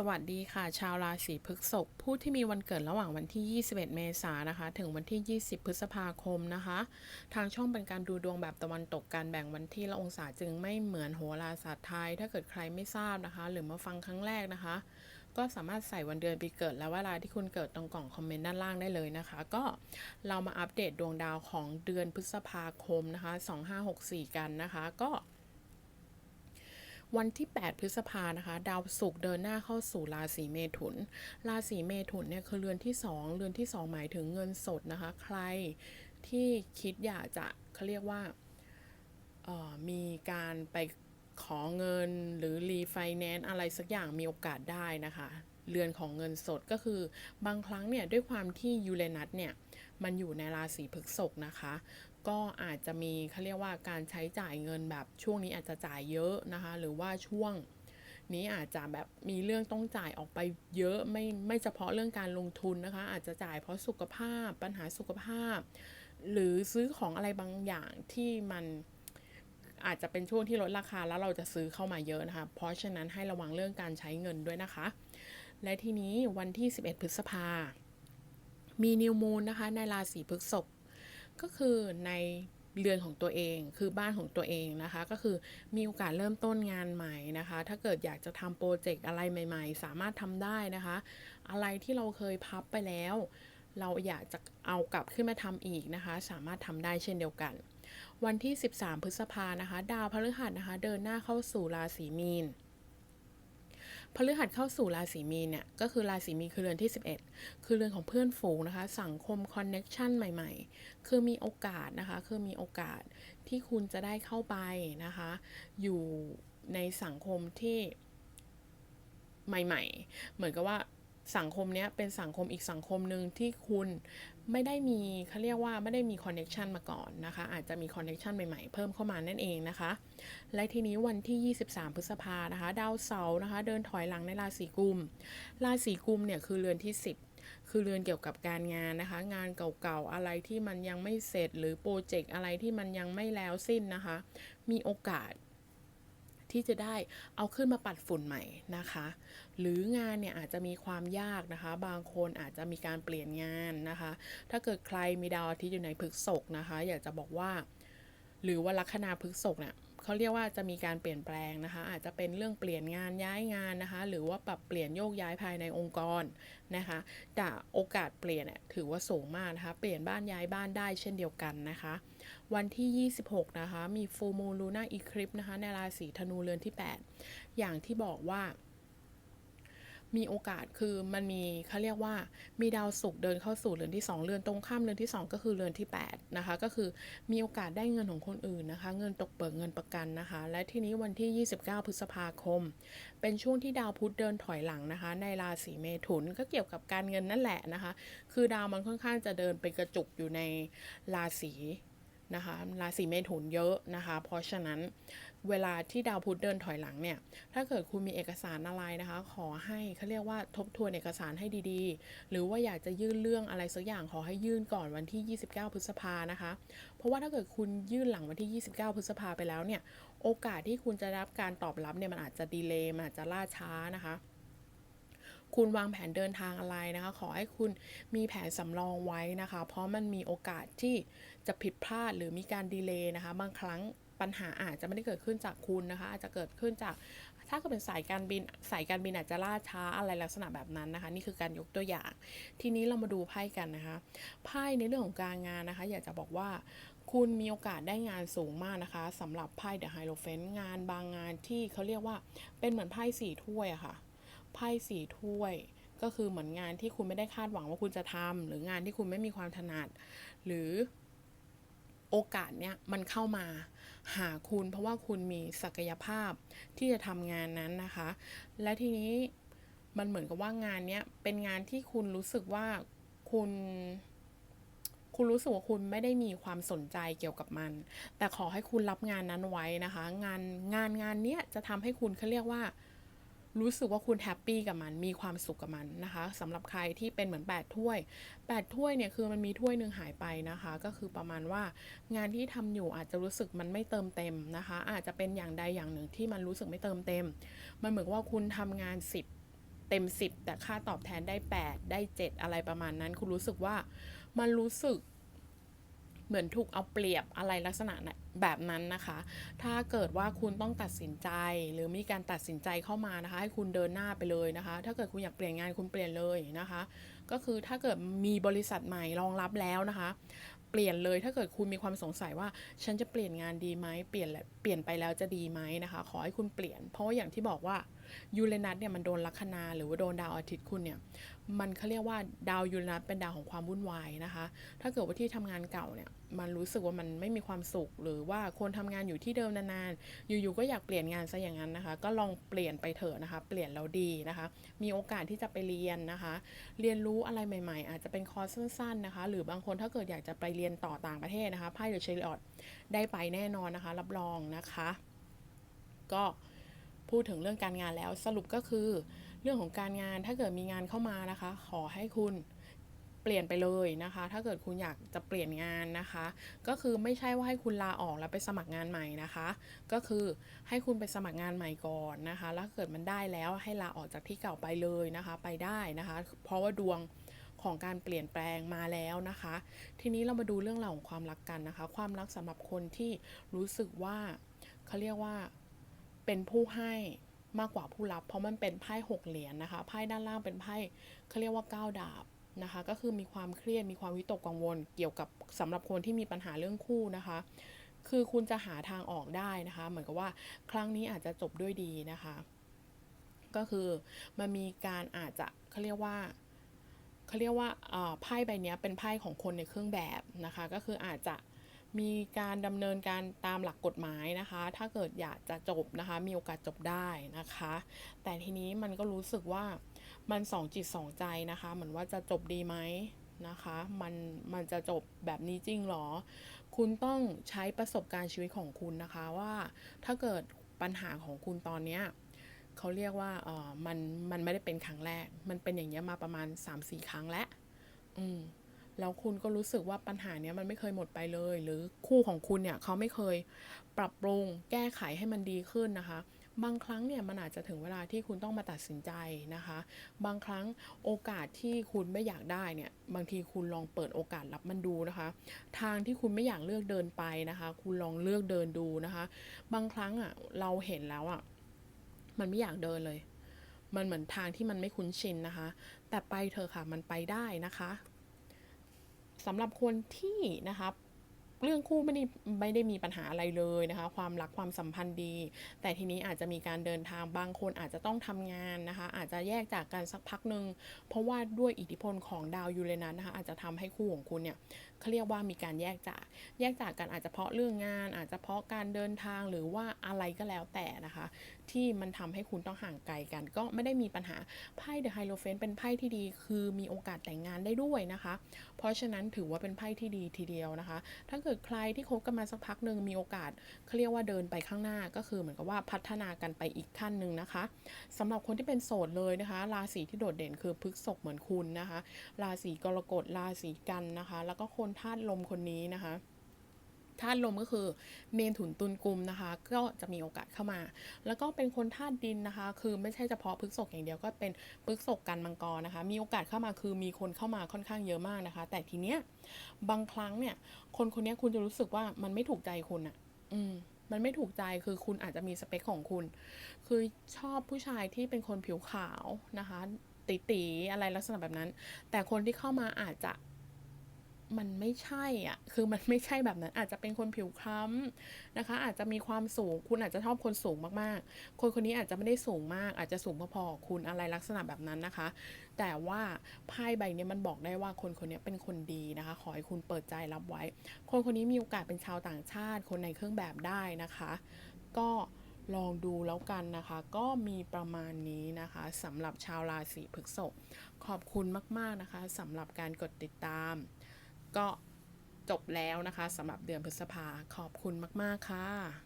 สวัสดีค่ะ ชาวราศีพฤษภผู้ที่มีวันเกิดระหว่างวันที่ 21 เมษายนนะคะ ถึงวันที่ 20 พฤษภาคมนะคะ ทางช่องเป็นการดูดวงแบบตะวันตกการแบ่งวันที่และองศาจึงไม่เหมือนโหราศาสตร์ไทย ถ้าเกิดใครไม่ทราบนะคะ หรือมาฟังครั้งแรกนะคะ ก็สามารถใส่วันเดือนปีเกิดและเวลาที่คุณเกิดตรงกล่องคอมเมนต์ด้านล่างได้เลยนะคะ ก็เรามาอัปเดตดวงดาวของเดือนพฤษภาคมนะคะ 2564 กันนะคะ ก็ วันที่ 8 พฤษภานะคะ ดาวศุกร์เดินหน้าเข้าสู่ราศีเมถุน ราศีเมถุนเนี่ยคือเรือนที่ 2 เรือนที่ 2 หมายถึงเงินสดนะคะ ใครที่คิดอยากจะเขาเรียกว่าออมีการไปขอเงินหรือรีไฟแนนซ์อะไรสักอย่างมีโอกาสได้นะคะ เรือนของเงินสดก็คือบางครั้งเนี่ยด้วยความที่ยูเรนัสเนี่ยมันอยู่ในราศีพฤษภนะคะ ก็อาจจะมีเขาเรียกว่าการใช้จ่ายเงินแบบช่วงนี้อาจจะจ่ายเยอะนะคะ หรือว่าช่วงนี้อาจจะแบบมีเรื่องต้องจ่ายออกไปเยอะไม่ไม่เฉพาะเรื่องการลงทุนนะคะ อาจจะจ่ายเพราะสุขภาพปัญหาสุขภาพ หรือซื้อของอะไรบางอย่างที่มันอาจจะเป็นช่วงที่ลดราคาแล้วเราจะซื้อเข้ามาเยอะนะคะ เพราะฉะนั้นให้ระวังเรื่องการใช้เงินด้วยนะคะ และทีนี้วันที่ 11 พฤษภา มีนิวมูนนะคะในราศีพฤษภ ก็คือในเรือนของตัวเองคือบ้านของตัวเองนะคะ ก็คือมีโอกาสเริ่มต้นงานใหม่นะคะ ถ้าเกิดอยากจะทำโปรเจกต์อะไรใหม่ ๆ สามารถทำได้นะคะ อะไรที่เราเคยพับไปแล้ว เราอยากจะเอากลับขึ้นมาทำอีกนะคะ สามารถทำได้เช่นเดียวกัน วันที่ 13 พฤษภานะคะ ดาวพฤหัสนะคะ เดินหน้าเข้าสู่ราศีมีน พฤหัสเข้าสู่ราศีมีนเนี่ย ก็คือราศีมีนคือเรือนที่ 11 คือเรือนของเพื่อนฝูงนะคะ สังคมคอนเน็ชันใหม่ ๆ คือมีโอกาสนะคะ คือมีโอกาสที่คุณจะได้เข้าไปนะคะ อยู่ในสังคมที่ใหม่ ๆ เหมือนกับว่า สังคมเนี้ยเป็นสังคมอีกสังคมหนึ่งที่คุณไม่ได้มีเขาเรียกว่าไม่ได้มีคอนเน็ชันมาก่อนนะคะ อาจจะมีคอนเน็ชันใหม่ๆ เพิ่มเข้ามานั่นเองนะคะ และทีนี้วันที่ 23 พฤษภานะคะ ดาวเสาร์นะคะ เดินถอยหลังในราศีกุม ราศีกุมเนี่ยคือเรือนที่ 10คือเรือนเกี่ยวกับการงานนะคะ งานเก่าๆอะไรที่มันยังไม่เสร็จหรือโปรเจกต์อะไรที่มันยังไม่แล้วสิ้นนะคะ มีโอกาส ที่จะได้เอาขึ้นมาปัดฝุ่นใหม่นะคะ หรืองานเนี่ยอาจจะมีความยากนะคะ บางคนอาจจะมีการเปลี่ยนงานนะคะ ถ้าเกิดใครมีดาวอาทิตย์อยู่ในพฤกษภนะคะ อยากจะบอกว่า หรือว่าลัคนาพฤกษภเนี่ยเขาเรียกว่าจะมีการเปลี่ยนแปลงนะคะ อาจจะเป็นเรื่องเปลี่ยนงานย้ายงานนะคะ หรือว่าปรับเปลี่ยนโยกย้ายภายในองค์กรนะคะแต่โอกาสเปลี่ยนเนี่ยถือว่าสูงมากนะคะ เปลี่ยนบ้านย้ายบ้านได้เช่นเดียวกันนะคะ วันที่ 26 นะคะ มีฟูมูลูน่าอีคลิปนะคะ ในราศีธนูเรือนที่ 8 อย่างที่บอกว่า มีโอกาสคือมันมีเขาเรียกว่า มีดาวศุกร์เดินเข้าสู่เรือนที่ 2 เรือนตรงข้ามเรือนที่ 2 ก็คือเรือนที่ 8 นะคะ ก็คือมีโอกาสได้เงินของคนอื่นนะคะ เงินตกเบิกเงินประกันนะคะ และที่นี้วันที่ 29 พฤษภาคม เป็นช่วงที่ดาวพุธเดินถอยหลังนะคะ ในราศีเมถุนก็เกี่ยวกับการเงินนั่นแหละนะคะ คือดาวมันค่อนข้างจะเดินไปกระจุกอยู่ในราศี นะคะราศีเมถุนเยอะนะคะ เพราะฉะนั้นเวลาที่ดาวพุธเดินถอยหลังเนี่ย ถ้าเกิดคุณมีเอกสารอะไรนะคะ ขอให้เขาเรียกว่าทบทวนเอกสารให้ดีๆ หรือว่าอยากจะยื่นเรื่องอะไรสักอย่างขอให้ยื่นก่อนวันที่ 29 พฤษภานะคะ เพราะว่าถ้าเกิดคุณยื่นหลังวันที่ 29 พฤษภาไปแล้วเนี่ย โอกาสที่คุณจะรับการตอบรับเนี่ยมันอาจจะดีเลย์มันอาจจะล่าช้านะคะคุณวางแผนเดินทางอะไรนะคะ ขอให้คุณมีแผนสำรองไว้นะคะ เพราะมันมีโอกาสที่ จะผิดพลาดหรือมีการดีเลย์นะคะ บางครั้งปัญหาอาจจะไม่ได้เกิดขึ้นจากคุณนะคะ อาจจะเกิดขึ้นจากถ้าเกิดเป็นสายการบินสายการบินอาจจะล่าช้าอะไรลักษณะแบบนั้นนะคะ นี่คือการยกตัวอย่าง ทีนี้เรามาดูไพ่กันนะคะไพ่ในเรื่องของการงานนะคะ อยากจะบอกว่าคุณมีโอกาสได้งานสูงมากนะคะสำหรับไพ่เดอะไฮโลเฟนงานบางงานที่เขาเรียกว่าเป็นเหมือนไพ่สี่ถ้วยอะค่ะไพ่สี่ถ้วยก็คือเหมือนงานที่คุณไม่ได้คาดหวังว่าคุณจะทำหรืองานที่คุณไม่มีความถนัด หรือ โอกาสเนี้ยมันเข้ามาหาคุณเพราะว่าคุณมีศักยภาพที่จะทำงานนั้นนะคะ และทีนี้มันเหมือนกับว่างานเนี้ยเป็นงานที่คุณรู้สึกว่าคุณ คุณรู้สึกว่าคุณไม่ได้มีความสนใจเกี่ยวกับมัน แต่ขอให้คุณรับงานนั้นไว้นะคะ งานงานงานเนี้ยจะทำให้คุณเขาเรียกว่า รู้สึกว่าคุณแฮปปี้กับมัน มีความสุขกับมันนะคะสำหรับใครที่เป็นเหมือน 8 ถ้วย 8 ถ้วยเนี่ยคือมันมีถ้วยหนึ่งหายไปนะคะ ก็คือประมาณว่างานที่ทำอยู่อาจจะรู้สึกมันไม่เติมเต็มนะคะ อาจจะเป็นอย่างใดอย่างหนึ่งที่มันรู้สึกไม่เติมเต็ม มันเหมือนว่าคุณทำงาน 10เต็ม 10 แต่ค่าตอบแทนได้ 8 ได้ 7 อะไรประมาณนั้น คุณรู้สึกว่ามันรู้สึก เหมือนถูกเอาเปรียบอะไรลักษณะแบบนั้นนะคะ ถ้าเกิดว่าคุณต้องตัดสินใจ หรือมีการตัดสินใจเข้ามานะคะ ให้คุณเดินหน้าไปเลยนะคะ ถ้าเกิดคุณอยากเปลี่ยนงานคุณเปลี่ยนเลยนะคะ ก็คือถ้าเกิดมีบริษัทใหม่รองรับแล้วนะคะ เปลี่ยนเลยถ้าเกิดคุณมีความสงสัยว่า ฉันจะเปลี่ยนงานดีไหมเปลี่ยนเปลี่ยนไปแล้วจะดีไหมนะคะ ขอให้คุณเปลี่ยน เพราะอย่างที่บอกว่ายูเรนัสเนี่ยมันโดนลัคนาหรือว่าโดนดาวอาทิตย์คุณเนี่ยมันเขาเรียกว่าดาวยูเรนัสเป็นดาวของความวุ่นวายนะคะ ถ้าเกิดว่าที่ทำงานเก่าเนี่ย มันรู้สึกว่ามันไม่มีความสุข หรือว่าคนทำงานอยู่ที่เดิมนานๆ อยู่ๆก็อยากเปลี่ยนงานซะอย่างนั้นนะคะ ก็ลองเปลี่ยนไปเถอะนะคะ เปลี่ยนแล้วดีนะคะ มีโอกาสที่จะไปเรียนนะคะ เรียนรู้อะไรใหม่ ๆ อาจจะเป็นคอร์สสั้นๆนะคะ หรือบางคนถ้าเกิดอยากจะไปเรียนต่อต่างประเทศนะคะไพ่เดอเชลออดได้ไปแน่นอนนะคะ รับรองนะคะ ก็พูดถึงเรื่องการงานแล้วสรุปก็คือ เรื่องของการงานถ้าเกิดมีงานเข้ามานะคะ ขอให้คุณ ปลี่ยนไปเลยนะคะ ถ้าเกิดคุณอยากจะเปลี่ยนงานนะคะ ก็คือไม่ใช่ว่าให้คุณลาออกแล้วไปสมัครงานใหม่นะคะ ก็คือให้คุณไปสมัครงานใหม่ก่อนนะคะ แล้วเกิดมันได้แล้วให้ลาออกจากที่เก่าไปเลยนะคะ ไปได้นะคะ เพราะว่าดวงของการเปลี่ยนแปลงมาแล้วนะคะ ทีนี้เรามาดูเรื่องราวของความรักกันนะคะ ความรักสำหรับคนที่รู้สึกว่าเขาเรียกว่าเป็นผู้ให้มากกว่าผู้รับ เพราะมันเป็นไพ่หกเหรียญนะคะ ไพ่ด้านล่างเป็นไพ่เขาเรียกว่าเก้าดาบ นะคะ ก็คือมีความเครียดมีความวิตกกังวล เกี่ยวกับสำหรับคนที่มีปัญหาเรื่องคู่นะคะ คือคุณจะหาทางออกได้นะคะ เหมือนกับว่าครั้งนี้อาจจะจบด้วยดีนะคะ ก็คือมันมีการอาจจะเขาเรียกว่าเขาเรียกว่าอ่อไพ่ใบนี้เป็นไพ่ของคนในเครื่องแบบนะคะ ก็คืออาจจะ มีการดำเนินการตามหลักกฎหมายนะคะ ถ้าเกิดอยากจะจบนะคะ มีโอกาสจบได้นะคะ แต่ทีนี้มันก็รู้สึกว่ามันสองจิตสองใจนะคะ เหมือนว่าจะจบดีไหมนะคะ มันมันจะจบแบบนี้จริงหรอ คุณต้องใช้ประสบการณ์ชีวิตของคุณนะคะว่าถ้าเกิดปัญหาของคุณตอนเนี้ยเขาเรียกว่าเออมันมันไม่ได้เป็นครั้งแรก มันเป็นอย่างเงี้ยมาประมาณ3-4ครั้งแล้ว อืม แล้วคุณก็รู้สึกว่าปัญหาเนี้ยมันไม่เคยหมดไปเลย หรือคู่ของคุณเนี่ยเขาไม่เคยปรับปรุงแก้ไขให้มันดีขึ้นนะคะ บางครั้งเนี่ยมันอาจจะถึงเวลาที่คุณต้องมาตัดสินใจนะคะ บางครั้งโอกาสที่คุณไม่อยากได้เนี่ยบางทีคุณลองเปิดโอกาสรับมันดูนะคะ ทางที่คุณไม่อยากเลือกเดินไปนะคะ คุณลองเลือกเดินดูนะคะ บางครั้งอะเราเห็นแล้วอะมันไม่อยากเดินเลย มันเหมือนทางที่มันไม่คุ้นชินนะคะ แต่ไปเถอะค่ะ มันไปได้นะคะ สำหรับคนที่นะคะเรื่องคู่ไม่ได้ไม่ได้มีปัญหาอะไรเลยนะคะ ความรักความสัมพันธ์ดี แต่ทีนี้อาจจะมีการเดินทางบางคนอาจจะต้องทำงานนะคะ อาจจะแยกจากกันสักพักหนึ่งเพราะว่าด้วยอิทธิพลของดาวยูเรนัสนะคะอาจจะทำให้คู่ของคุณเนี่ย เขาเรียกว่ามีการแยกจาก แยกจากกันอาจจะเพราะเรื่องงาน อาจจะเพราะการเดินทางหรือว่าอะไรก็แล้วแต่นะคะ ที่มันทำให้คุณต้องห่างไกลกัน ก็ไม่ได้มีปัญหาไพ่เดอะไฮโลเฟนเป็นไพ่ที่ดี คือมีโอกาสแต่งงานได้ด้วยนะคะ เพราะฉะนั้นถือว่าเป็นไพ่ที่ดีทีเดียวนะคะ ถ้าเกิดใครที่คบกันมาสักพักหนึ่งมีโอกาสเขาเรียกว่าเดินไปข้างหน้าก็คือเหมือนกับว่าพัฒนากันไปอีกขั้นหนึ่งนะคะสำหรับคนที่เป็นโสดเลยนะคะ ราศีที่โดดเด่นคือพฤษภเหมือนคุณนะคะ ราศีกรกฎราศีกันนะคะ แล้วก็คนธาตุลมคนนี้นะคะธาตุลมก็คือเมนถุนตุลกุมนะคะ ก็จะมีโอกาสเข้ามา แล้วก็เป็นคนธาตุดินนะคะ คือไม่ใช่เฉพาะพฤกษกอย่างเดียวก็เป็นพฤกษกกันมังกรนะคะ มีโอกาสเข้ามาคือมีคนเข้ามาค่อนข้างเยอะมากนะคะ แต่ทีเนี้ยบางครั้งเนี่ย คนคนนี้คุณจะรู้สึกว่ามันไม่ถูกใจคุณอะอืมมันไม่ถูกใจคือคุณอาจจะมีสเปคของคุณ คือชอบผู้ชายที่เป็นคนผิวขาวนะคะ ตีตีๆอะไรลักษณะแบบนั้น แต่คนที่เข้ามาอาจจะ มันไม่ใช่อะ คือมันไม่ใช่แบบนั้น อาจจะเป็นคนผิวคล้ำนะคะ อาจจะมีความสูง คุณอาจจะชอบคนสูงมากๆ คนคนนี้อาจจะไม่ได้สูงมาก อาจจะสูงพอๆคุณอะไรลักษณะแบบนั้นนะคะ แต่ว่าไพ่ใบนี้มันบอกได้ว่าคนคนนี้เป็นคนดีนะคะ ขอให้คุณเปิดใจรับไว้ คนคนนี้มีโอกาสเป็นชาวต่างชาติ คนในเครื่องแบบได้นะคะ ก็ลองดูแล้วกันนะคะ ก็มีประมาณนี้นะคะสำหรับชาวราศีพฤษภขอบคุณมากๆนะคะสำหรับการกดติดตาม ก็จบแล้วนะคะสำหรับเดือนพฤษภาขอบคุณมาก ๆ ค่ะ